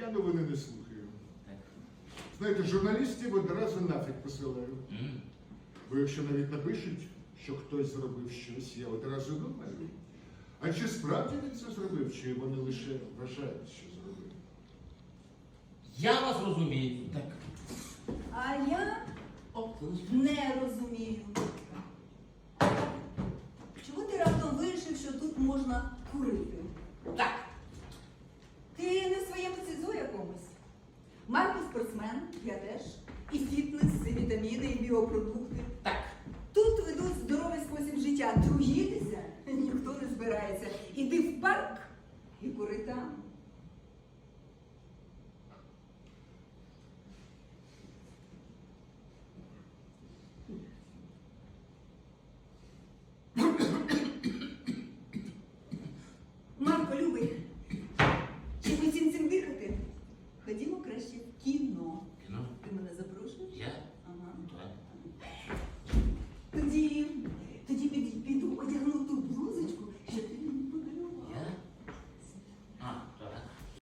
Я новини не слухаю. Знаєте, журналістів одразу нафіг посилаю. Бо якщо навіть напишуть, що хтось зробив щось, я одразу думаю. А чи справді він це зробив, чи вони лише вважають, що зробив? Я вас розумію. Так. А я не розумію. Чого ти раптом вирішив, що тут можна курити? спортсмен, я теж. І фітнес, і вітаміни, і біопродукти. Так. Тут ведуть здоровий спосіб життя. Труїтися ніхто не збирається. Іди в парк і кури там.